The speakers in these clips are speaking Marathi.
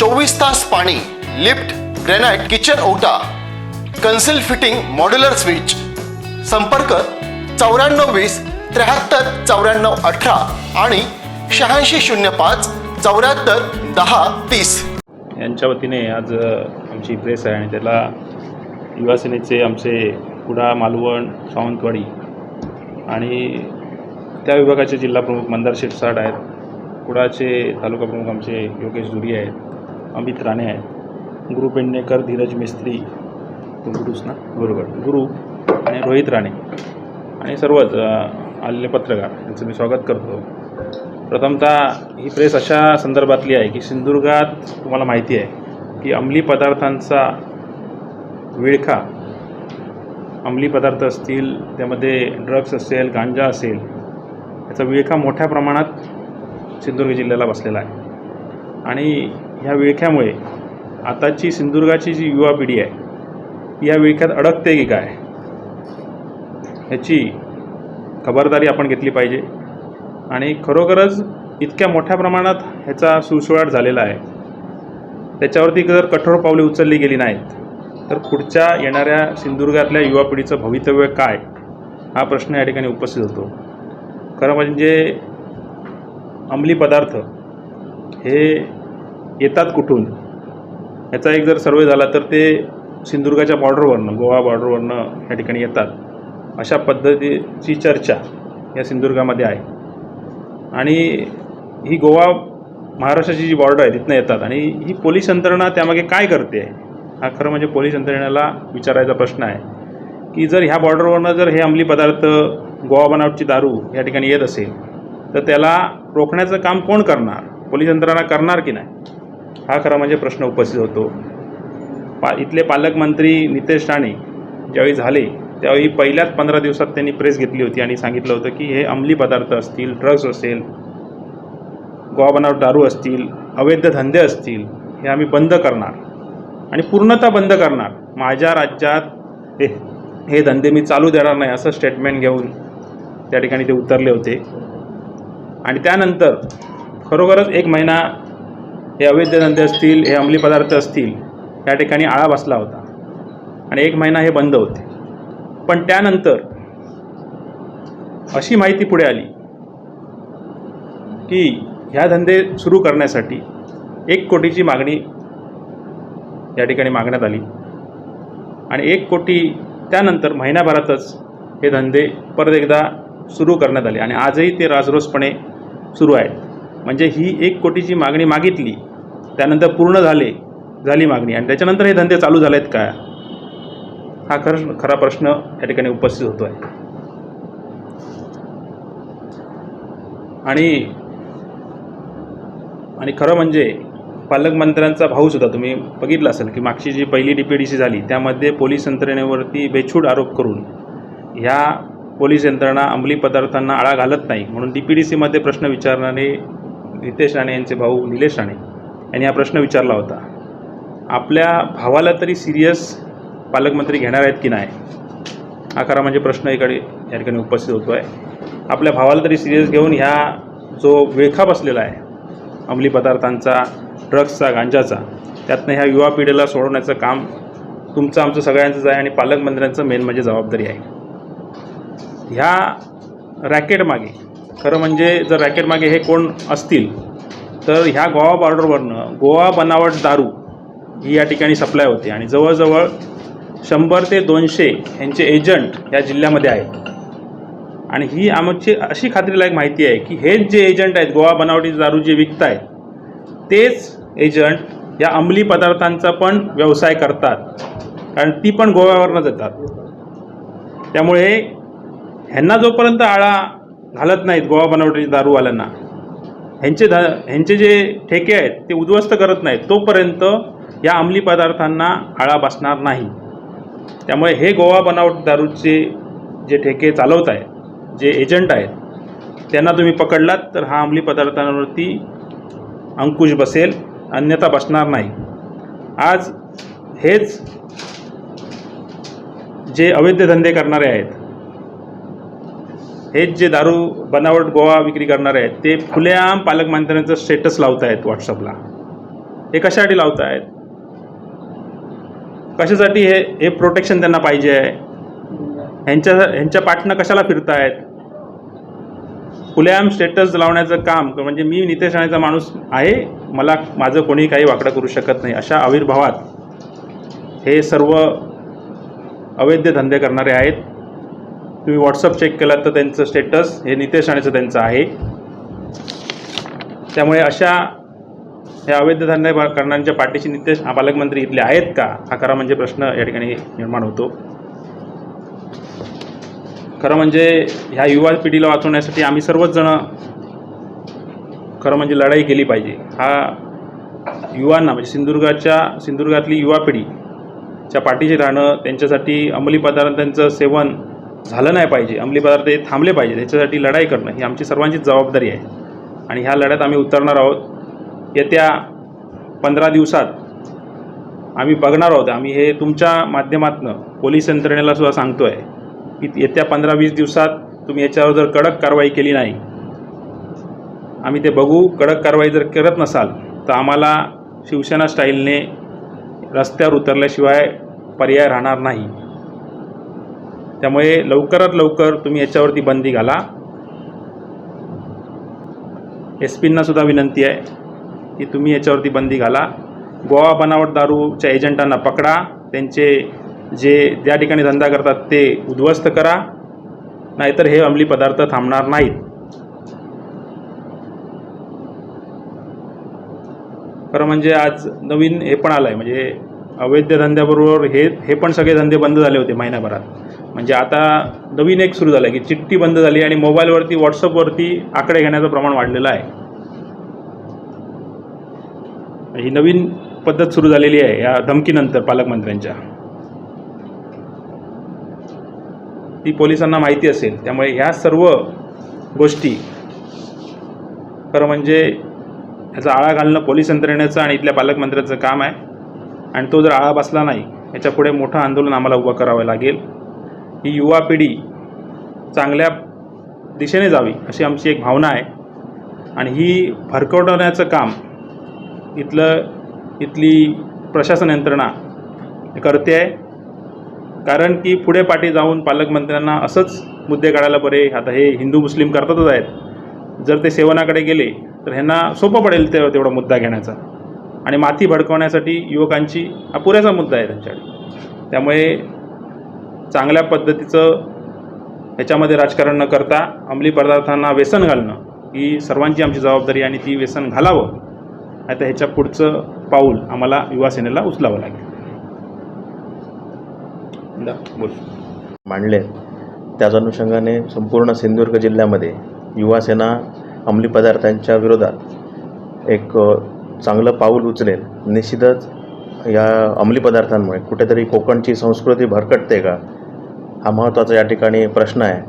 चोवीस तास पाणी लिफ्ट ग्रेनाइट किचन ओटा कन्सिल फिटिंग मॉड्युलर स्विच. संपर्क चौऱ्याण्णव वीस त्र्याहत्तर चौऱ्याण्णव अठरा आणि शहाऐंशी शून्य पाच चौऱ्याहत्तर दहा तीस. यांच्या वतीने आज आमची प्रेस आहे आणि त्याला युवासेनेचे आमचे कुडा मालवण सावंतवाडी आणि त्या विभागाचे जिल्हाप्रमुख मंदार शेठ साठ आहेत. कुडाचे तालुका प्रमुख आमचे योगेश दुरी आहेत. अमित राणे आहेत. गुरु पेडणेकर धीरज मिस्त्री. तो गुरुच ना? बरोबर. गुरु आणि रोहित राणे. आणि सर्वच आलेले पत्रकार यांचं मी स्वागत करतो. प्रथमतः ही प्रेस अशा संदर्भातली आहे की सिंधुदुर्गात तुम्हाला माहिती आहे की अंमली पदार्थांचा विळखा अंमली पदार्थ असतील त्यामध्ये ड्रग्स असेल गांजा असेल याचा विळखा मोठ्या प्रमाणात सिंधुदुर्ग जिल्ह्याला बसलेला आहे. आणि ह्या विळख्यामुळे आताची सिंधुदुर्गाची जी युवा पिढी आहे ती या विळख्यात अडकते की काय? ह्याची खबरदारी आपण घेतली पाहिजे. आणि खरोखरच इतक्या मोठ्या प्रमाणात ह्याचा सुळसुळाट झालेला आहे. त्याच्यावरती जर कठोर पावले उचलली गेली नाहीत तर पुढच्या येणाऱ्या सिंधुदुर्गातल्या युवा पिढीचं भवितव्य काय? हा प्रश्न या ठिकाणी उपस्थित होतो. खरं म्हणजे अंमली पदार्थ हे येतात कुठून? याचा एक जर सर्वे झाला तर ते सिंधुदुर्गाच्या बॉर्डरवरनं गोवा बॉर्डरवरनं या ठिकाणी येतात. अशा पद्धतीची चर्चा या सिंधुदुर्गामध्ये आहे. आणि ही गोवा महाराष्ट्राची जी बॉर्डर आहे तिथनं येतात. आणि ही पोलीस यंत्रणा त्यामागे काय करते? हा खरं म्हणजे पोलीस यंत्रणेला विचारायचा प्रश्न आहे. की जर ह्या बॉर्डरवरनं जर हे अंमली पदार्थ गोवा बनावटची दारू या ठिकाणी येत असेल तर त्याला रोखण्याचं काम कोण करणार? पोलीस यंत्रणा करणार की नाही? हा खरा म्हणजे प्रश्न उपस्थित होतो. पा इथले पालकमंत्री नितेश राणे ज्यावेळी झाले त्यावेळी पहिल्याच पंधरा दिवसात त्यांनी प्रेस घेतली होती आणि सांगितलं होतं की हे अंमली पदार्थ असतील ड्रग्ज असेल गोवा बनावट दारू असतील अवैध धंदे असतील हे आम्ही बंद करणार. आणि पूर्णतः बंद करणार. माझ्या राज्यात हे हे धंदे मी चालू देणार नाही असं स्टेटमेंट घेऊन त्या ठिकाणी ते उतरले होते. आणि त्यानंतर खरोखरच एक महिना हे अवैध धंदे असतील हे अंमली पदार्थ असतील या ठिकाणी आळा बसला होता. आणि एक महिना हे बंद होते. पण त्यानंतर अशी माहिती पुढे आली की ह्या धंदे सुरू करण्यासाठी एक कोटीची मागणी या ठिकाणी मागण्यात आली. आणि एक कोटी त्यानंतर महिन्याभरातच हे धंदे परत एकदा सुरू करण्यात आले. आणि आजही ते राजरोसपणे सुरू आहेत. म्हणजे ही एक कोटीची मागणी मागितली त्यानंतर पूर्ण झाले झाली मागणी. आणि त्याच्यानंतर हे धंदे चालू झालेत काय हा खर खरा प्रश्न या ठिकाणी उपस्थित होतो आहे आणि आणि खरं म्हणजे पालकमंत्र्यांचा भाऊसुद्धा तुम्ही बघितलं असेल की मागची जी पहिली डी पी डी सी झाली त्यामध्ये पोलीस यंत्रणेवरती बेछूट आरोप करून ह्या पोलीस यंत्रणा अंमली पदार्थांना आळा घालत नाही म्हणून डी पी डी सीमध्ये प्रश्न विचारणारे नितेश राणे यांचे भाऊ निलेश राणे यांनी हा प्रश्न विचारला होता. आपल्या भावाला तरी सिरियस पालकमंत्री घेणार आहेत की नाही? हा खरा म्हणजे प्रश्न इकडे या ठिकाणी उपस्थित होतो आहे आपल्या भावाला तरी सिरियस घेऊन ह्या जो वेळखा बसलेला आहे अंमली पदार्थांचा ड्रग्सचा गांजाचा त्यातनं ह्या युवा पिढीला सोडवण्याचं काम तुमचं आमचं सगळ्यांचंच आहे आणि पालकमंत्र्यांचं मेन म्हणजे जबाबदारी आहे. ह्या रॅकेटमागे खरं म्हणजे जर रॅकेटमागे हे कोण असतील तर ह्या गोवा बॉर्डरवरनं गोवा बनावट दारू ही या ठिकाणी सप्लाय होते. आणि जवळजवळ शंभर ते दोनशे यांचे एजंट या जिल्ह्यामध्ये आहेत. आणि ही आमची अशी खात्रीलायक माहिती आहे की हेच जे एजंट आहेत गोवा बनावटी दारू जे विकत आहेत तेच एजंट या अंमली पदार्थांचा पण व्यवसाय करतात. कारण ती पण गोव्यावरनंच येतात. त्यामुळे ह्यांना जोपर्यंत आळा घालत नाहीत गोवा बनावटी दारूवाल्यांना ह्यांचे ध ह्यांचे जे ठेके आहेत ते उद्ध्वस्त करत नाहीत. तोपर्यंत या अंमली पदार्थांना आळा बसणार नाही. त्यामुळे हे गोवा बनावट दारूचे जे ठेके चालवत आहेत जे एजंट आहेत त्यांना तुम्ही पकडलात तर हा अंमली पदार्थांवरती अंकुश बसेल अन्यथा बसणार नाही. आज हेच जे अवैध धंदे करणारे आहेत हेच जे दारू बनावट गोवा विक्री करणारे आहेत ते खुलेआम पालकमंत्र्यांचं स्टेटस लावत आहेत व्हॉट्सअपला हे कशासाठी लावत आहेत कशासाठी हे हे प्रोटेक्शन त्यांना पाहिजे आहे? ह्यांच्या ह्यांच्या पाठनं कशाला फिरत आहेत खुलेआम स्टेटस लावण्याचं काम म्हणजे मी नितेश राणेचा माणूस आहे मला माझं कोणी काही वाकडं करू शकत नाही अशा आविर्भावात हे सर्व अवैध धंदे करणारे आहेत. तुम्ही व्हॉट्सअप चेक केलात तर त्यांचं स्टेटस हे नितेश राणेचं त्यांचं आहे. त्यामुळे अशा ह्या अवैध धंदे करणाऱ्यांच्या पाठीशी नितेश पालकमंत्री इथले आहेत का? हा खरा म्हणजे प्रश्न या ठिकाणी निर्माण होतो. खरं म्हणजे ह्या युवा पिढीला वाचवण्यासाठी आम्ही सर्वच जण खरं म्हणजे लढाई केली पाहिजे. हा युवांना म्हणजे सिंधुदुर्गाच्या सिंधुदुर्गातली युवा पिढीच्या पाठीशी राहणं त्यांच्यासाठी अंमली पदार्थांचं सेवन झालं नाही पाहिजे. अंमली पदार्थ हे थांबले पाहिजे त्याच्यासाठी लढाई करणं ही आमची सर्वांचीच जबाबदारी आहे. आणि ह्या लढ्यात आम्ही उतरणार आहोत. येत्या पंधरा दिवसात आम्ही बघणार आहोत. आम्ही हे तुमच्या माध्यमातनं पोलीस यंत्रणेला सुद्धा सांगतो आहे की येत्या पंधरा वीस दिवसात तुम्ही याच्यावर जर कडक कारवाई केली नाही आम्ही ते बघू. कडक कारवाई जर करत नसाल तर आम्हाला शिवसेना स्टाईलने रस्त्यावर उतरल्याशिवाय पर्याय राहणार नाही. त्यामुळे लवकरात लवकर तुम्ही याच्यावरती बंदी घाला. एस पींनासुद्धा विनंती आहे की तुम्ही याच्यावरती बंदी घाला. गोवा बनावट दारूच्या एजंटांना पकडा. त्यांचे जे ज्या ठिकाणी धंदा करतात ते उद्ध्वस्त करा. नाहीतर हे अंमली पदार्थ थांबणार नाहीत. खरं म्हणजे आज नवीन हे पण आलं आहे म्हणजे अवैध धंद्याबरोबर हे हे पण सगळे धंदे बंद झाले होते महिन्याभरात म्हणजे आता नवीन एक सुरू झालं आहे की चिठ्ठी बंद झाली आणि मोबाईलवरती व्हॉट्सअपवरती आकडे घेण्याचं प्रमाण वाढलेलं आहे. ही नवीन पद्धत सुरू झालेली आहे या धमकीनंतर पालकमंत्र्यांच्या. ती पोलिसांना माहिती असेल त्यामुळे ह्या सर्व गोष्टी खरं म्हणजे ह्याचा आळा घालणं पोलीस यंत्रणेचं आणि इथल्या पालकमंत्र्यांचं काम आहे. आणि तो जर आळा बसला नाही याच्यापुढे मोठं आंदोलन आम्हाला उभं करावं लागेल. ही युवा पिढी चांगल्या दिशेने जावी अशी आमची एक भावना आहे. आणि ही भरकवण्याचं काम इथलं इथली प्रशासन यंत्रणा करते आहे. कारण की पुढे पाठी जाऊन पालकमंत्र्यांना असंच मुद्दे काढायला बरे. आता हे हिंदू मुस्लिम करतातच आहेत. जर ते सेवनाकडे गेले तर ह्यांना सोपं पडेल ते तेवढा मुद्दा घेण्याचा. आणि माती भडकवण्यासाठी युवकांची हा पुरेसा मुद्दा आहे त्यांच्याकडे. त्यामुळे चांगल्या पद्धतीचं ह्याच्यामध्ये राजकारण न करता अंमली पदार्थांना व्यसन घालणं ही सर्वांची आमची जबाबदारी आणि ती व्यसन घालावं. आता ह्याच्या पुढचं पाऊल आम्हाला युवासेनेला उचलावं लागेल. बोल. मांडले. त्याच अनुषंगाने संपूर्ण सिंधुदुर्ग जिल्ह्यामध्ये युवासेना अंमली पदार्थांच्या विरोधात एक चांगलं पाऊल उचलेल. निश्चितच या अंमली पदार्थांमुळे कुठेतरी कोकणची संस्कृती भरकटते का? हा महत्त्वाचा या ठिकाणी प्रश्न आहे.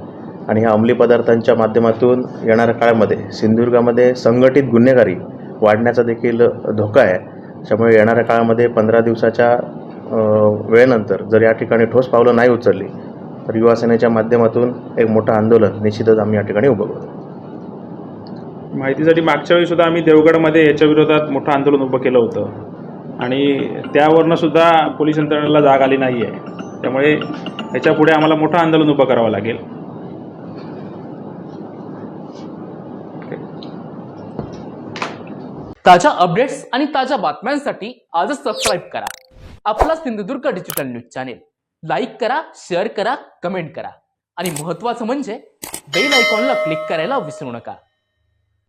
आणि ह्या अंमली पदार्थांच्या माध्यमातून येणाऱ्या काळामध्ये सिंधुदुर्गामध्ये संघटित गुन्हेगारी वाढण्याचा देखील धोका आहे. त्यामुळे येणाऱ्या काळामध्ये पंधरा दिवसाच्या वेळेनंतर जर या ठिकाणी ठोस पावलं नाही उचलली तर युवासेनेच्या माध्यमातून एक मोठं आंदोलन निश्चितच आम्ही या ठिकाणी उभं करू. माहितीसाठी मागच्या वेळी सुद्धा आम्ही देवगडमध्ये याच्या विरोधात मोठं आंदोलन उभं केलं होतं. आणि त्यावरनं सुद्धा पोलीस यंत्रणेला जाग आली नाही आहे त्यामुळे ह्याच्या पुढे आम्हाला मोठं आंदोलन उभं करावं लागेल. ताज्या अपडेट्स आणि ताज्या बातम्यांसाठी आजच सबस्क्राईब करा. आपला Sindhudurg digital news channel like करा शेअर करा कमेंट करा. आणि महत्वाचं म्हणजे बेल आयकॉनला क्लिक करायला विसरू नका.